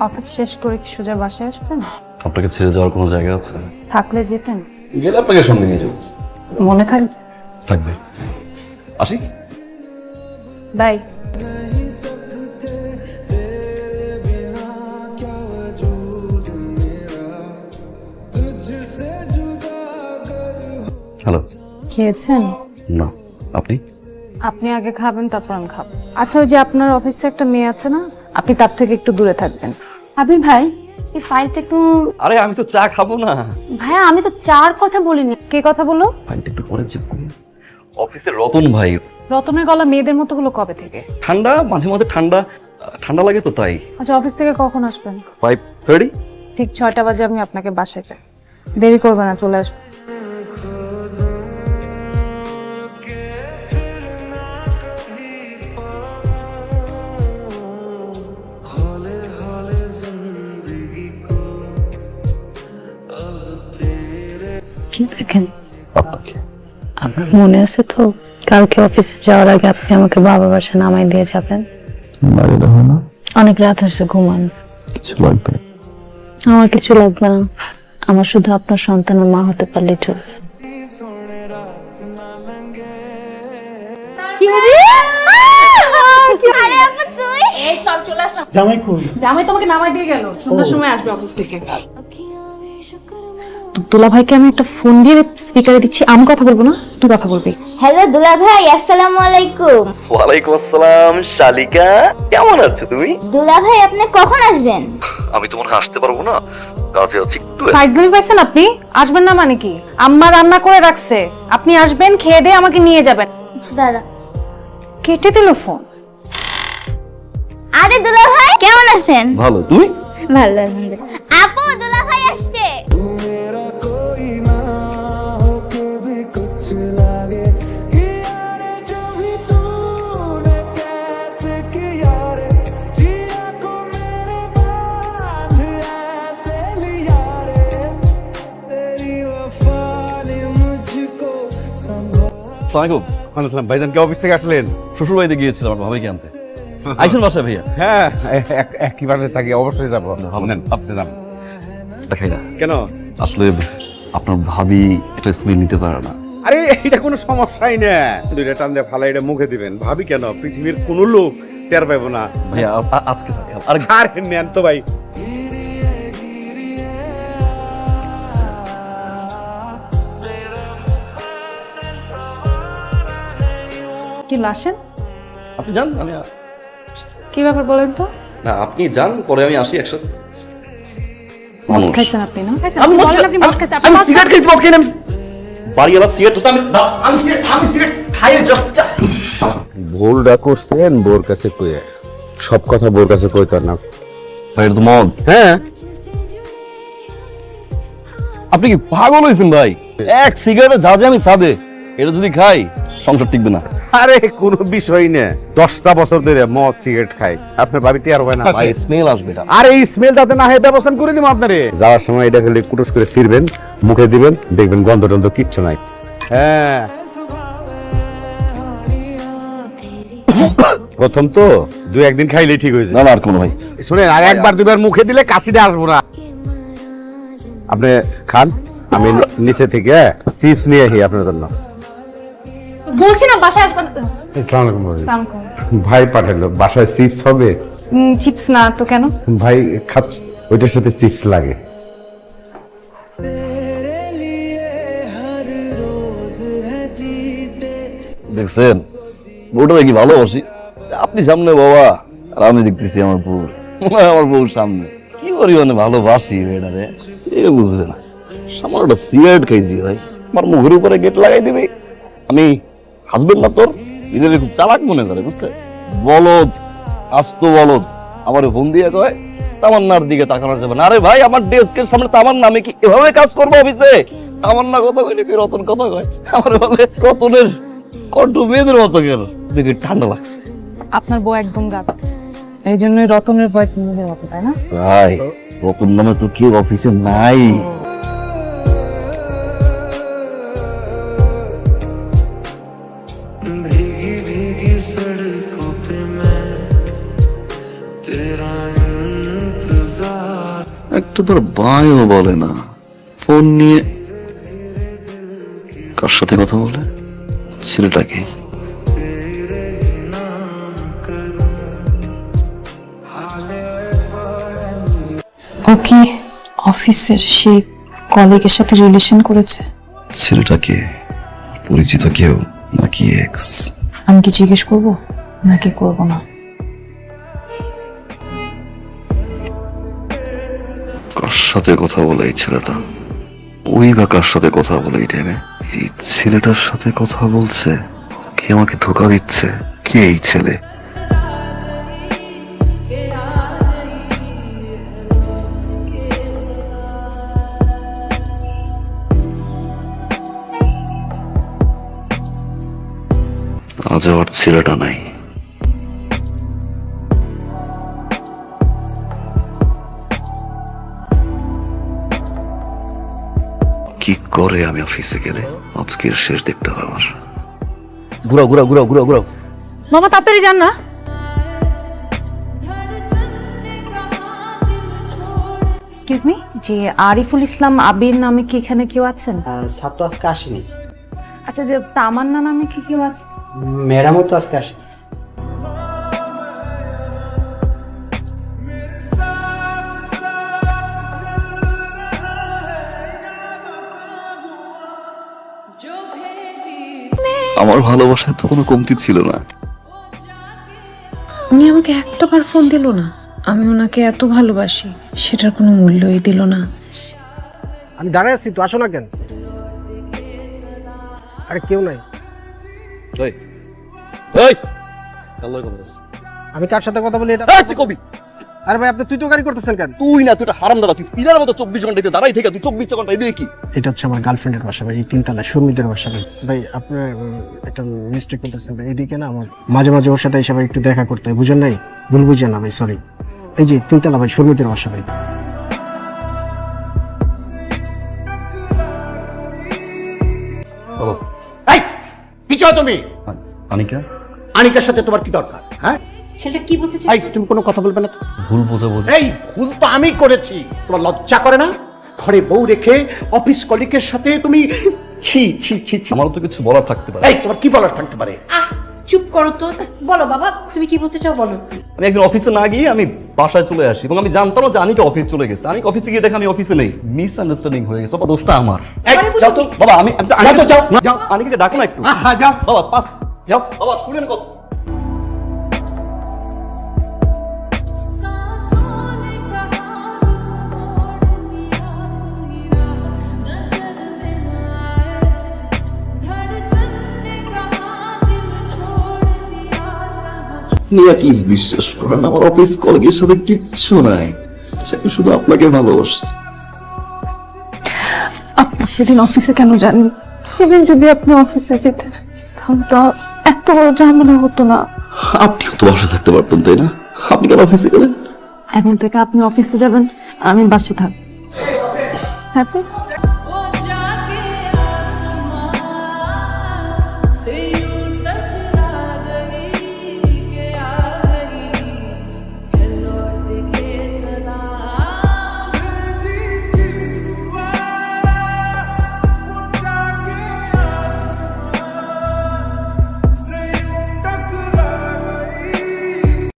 Office শেষ করে কি সোজা বাসায় আসবেন? আপনাকে ছেড়ে যাওয়ার কোনো জায়গা আছে? থাকলে যেতেন। গেলে আপনাকে সঙ্গে নিয়ে যাব। মনে থাকবে থাকবে। আসি। বাই। হ্যালো খেয়েছেন? না। আপনি? আপনি আগে খাবেন তারপর আমি খাব। আচ্ছা ওই যে আপনার অফিসে একটা মেয়ে আছে না? আপনি তার থেকে একটু দূরে থাকবেন। আপনি ভাই এই ফাইলটা একটু আরে আমি তো চা খাব না। ভাইয়া আমি তো চার কথা বলিনি। কে কথা বলো ফাইলটা একটু পরে চেক করি। অফিসে রতন ভাই। রতনের গলা মেয়েদের মতো হলো কবে থেকে? ঠান্ডা মাঝে মাঝে ঠান্ডা ঠান্ডা লাগে তো তাই। আচ্ছা অফিস থেকে কখন আসবেন? ফাইভ থার্টি ঠিক ছয়টা বাজে আমি আপনাকে বাসায় চাই দেরি করবে না চলে আসবেন। দেখেন আপনাকে আপনার মনে আছে তো কালকে অফিসে যাওয়ার আগে আপনি আমাকে বাবা বাসা নামাই দিয়ে যাবেন। লাগে হয় না। অনেক রাত হয়েছে ঘুমান। কিছু লাগবে? আমার কিছু লাগবে না। আমার শুধু আপনার সন্তানের মা হতে পারলেই চলবে। জামাই তোমাকে নামাই দিয়ে গেল। সন্ধ্যার সময় আসবে অফিস থেকে। দুলা ভাইকে আমি একটা ফোন দিয়ে স্পিকারে দিচ্ছি আমি কথা বলব না তুই কথা বলবি। হ্যালো দুলা ভাই আসসালামু আলাইকুম। ওয়ালাইকুম আসসালাম শালিকা কেমন আছো তুমি? দুলা ভাই আপনি কখন আসবেন? আমি তো মনে আসতে পারব না কাজে আছি একটু ফাইজলামি পাইছেন আপনি? আসবেন না মানে কি? আম্মা রান্না করে রাখছে। আপনি আসবেন খেয়ে দিয়ে আমাকে নিয়ে যাবেন। আচ্ছা, দাঁড়া। কেটে দিল ফোন আরে দুলা ভাই কেমন আছেন? ভালো তুমি? ভালো আলহামদুলিল্লাহ। সালামালাইকুম আসসালাম। ভাইজান কে অফিস থেকে আসলেন? শ্বশুর বাড়িতে গিয়েছিলাম আমার ভাবিকে আনতে। আইসেন বাসায় ভাইয়া? হ্যাঁ একই থাকি অবশ্যই যাব। আপনি যান। দেখাই না। কেন? আসলে আপনার ভাবি একটা স্মেল নিতে পারে না। আরে এটা কোনো সমস্যাই না। দুইটা টান দিয়ে ফালা এটা মুখে দিবেন। ভাবি কেন? পৃথিবীর কোনো লোক টের পাইবো না। ভাইয়া আজকে আর আরে নেন তো ভাই। কি আসেন? আপনি যান আমি কি ব্যাপার বলেন তো? না আপনি যান পরে আমি আসি একসাথে। খাইছেন আপনি না? আমি বলেন আপনি মদ খাইছেন। আমি সিগারেট খাইছি মদ খাইনি আমি বাড়িওয়ালা সিগারেট তো আমি আমি সিগারেট আমি সিগারেট খাই জাস্ট ভুলটা করছেন বোর কাছে সব কথা বোর কাছে কইতো না। ভাই তো মদ। হ্যাঁ। আপনি কি পাগল হয়েছেন ভাই? এক সিগারেটে যা যে আমি সাদে এটা যদি খাই সংসার টিকবে না। আরে কোনো বিষয় না। দশটা বছর ধরে মদ সিগারেট খাই। আপনার বাড়িতে আর হয় না? ভাই স্মেল আসবে এটা। আর এই স্মেল যাতে না হয় ব্যবস্থা করে দিব আপনারে। যাওয়ার সময় এটা খালি কুটুস করে ছিড়বেন মুখে দিবেন দেখবেন গন্ধ টন্ধ কিচ্ছু নাই। হ্যাঁ। প্রথম তো দু একদিন খাইলে ঠিক হয়ে না যায়। না আর কোনো ভাই। শুনেন আর একবার দুবার মুখে দিলে কাশিটা আসব না। আপনি খান আমি নিচে থেকে চিপস নিয়ে আসি আপনার জন্য। বলছি না বাসায় আসবেন ইসলাম আলাইকুম ভাই। ভাই পাঠালো বাসায় চিপস হবে? চিপস না তো কেন? ভাই খাচ্ছে ওইটার সাথে চিপস লাগে। দেখছেন বউটা কি ভালোবাসি? আপনি সামনে বাবা আর আমি দেখতেছি আমার বউ। আমার বউর সামনে। কি পরিমাণে ভালোবাসি এটারে এ বুঝবে না। সামান্য একটা সিগারেট খাইছি ভাই। আমার মুখের উপরে গেট লাগাই দিবি। আমি হাজবেন্ড না তোর? নিজের খুব চালাক মনে করে বুঝছে? বলদ আস্ত বলদ আমার ফোন দিয়ে কয় তামান্নার দিকে তাকানো যাবে না। আরে ভাই আমার ডেস্কের সামনে তামান্না আমি কি এভাবে কাজ করব অফিসে? তামান্না কথা কইলে কি রতন কথা কয়? আমার বলে রতনের কণ্ঠ মেয়েদের মতো কেন দেখে ঠান্ডা লাগছে। আপনার বউ একদম গাত। এই জন্যই রতনের ভয় নিজের মতো তাই না? ভাই রতন নামে তো কেউ অফিসে নাই। তোর বায়ও বলে না। ফোন নিয়ে কার সাথে কথা বলে? ছেলেটাকে। ও কি অফিসের সেই কলিগের সাথে রিলেশন করেছে? ছেলেটাকে পরিচিত কেউ নাকি এক্স আমি কি জিজ্ঞেস করব? নাকি করব না? কার সাথে কথা বলে এই ছেলেটা? ওই বা কার সাথে কথা বলে এই টাইমে এই ছেলেটার সাথে কথা বলছে? কে আমাকে ধোকা দিচ্ছে? কে এই ছেলে? আজ আবার ছেলেটা নাই। কি করে আমি অফিসে গেলে আজকের শেষ দেখতে হবে আমার? ঘুরাও ঘুরাও ঘুরাও ঘুরাও ঘুরাও। মামা তাড়াতাড়ি যান না। এক্সকিউজ মি যে আরিফুল ইসলাম আবির নামে কি এখানে কেউ আছেন? স্যার তো আজকে আসেনি। আচ্ছা যে তামান্না নামে কি কেউ আছে? ম্যাডামও তো আজকে আসেনি। আমার ভালোবাসায় তো কোনো কমতি ছিল না। উনি আমাকে একটা বার ফোন দিল না। আমি ওনাকে এত ভালোবাসি সেটার কোনো মূল্যই দিল না। আমি দাঁড়ায় আছি তো আসো না কেন? আরে কেউ নাই। আমি কার সাথে কথা বলি এটা? কবি? আরে ভাই আপনি তুই তো গাড়ি করতেছেন কেন? তুই না তুই একটা হারাম দাদা তুই পিলার মতো চব্বিশ ঘণ্টা এতে দাঁড়াই থেকে তুই চব্বিশ ঘণ্টা এদিকে কি? এটা হচ্ছে আমার গার্লফ্রেন্ডের বাসা ভাই এই তিনতলা সুমিদের বাসা ভাই। ভাই আপনার একটা মিস্টেক করতেছেন ভাই এদিকে না আমার মাঝে মাঝে ওর সাথে এসে ভাই একটু দেখা করতে হয় বুঝেন নাই? ভুল বুঝেন না ভাই সরি এই যে তিনতলা ভাই সুমিদের বাসা ভাই। এই কিছু তুমি? আনিকা? আনিকার সাথে তোমার কি দরকার হ্যাঁ? ছেলেটা কি বলতে এই তুমি কোনো কথা বলবে না ভুল বোঝাবুঝি। এই ভুল তো আমি করেছি। তোমার লজ্জা করে না? ঘরে বউ রেখে অফিস কলিগের সাথে তুমি ছি ছি ছি ছি। আমারও তো কিছু বলার থাকতে পারে। এই তোমার কি বলার থাকতে পারে? আহ চুপ করো তো। বলো বাবা তুমি কি বলতে চাও বলো? আমি একদিন অফিসে না গিয়ে আমি বাসায় চলে আসি এবং আমি জানতাম না যে আনিকা অফিস চলে গেছে। আনিকা অফিসে গিয়ে দেখে আমি অফিসে নেই। মিস আন্ডারস্ট্যান্ডিং হয়ে গেছে। বাবা দোষটা আমার। যাও তো? বাবা আমি আমি যাও তো, যাও, না, ডাকো না একটু। আহা যাও। বাবা পাস। যাও। বাবা শুনেন কত আপনি অ্যাটলিস্ট বিশ্বাস করেন আমার অফিস কলিগের সাথে কিচ্ছু নাই। সে শুধু আপনাকে ভালোবাসে। আপনি সেদিন অফিসে কেন যাননি? সেদিন যদি আপনি অফিসে যেতেন তাহলে তো এত বড় ঝামেলা হতো না। আপনিও তো বাসায় থাকতে পারতেন তাই না? আপনি কেন অফিসে গেলেন? এখন থেকে আপনি অফিসে যাবেন আমি বাসে থাক হ্যাপি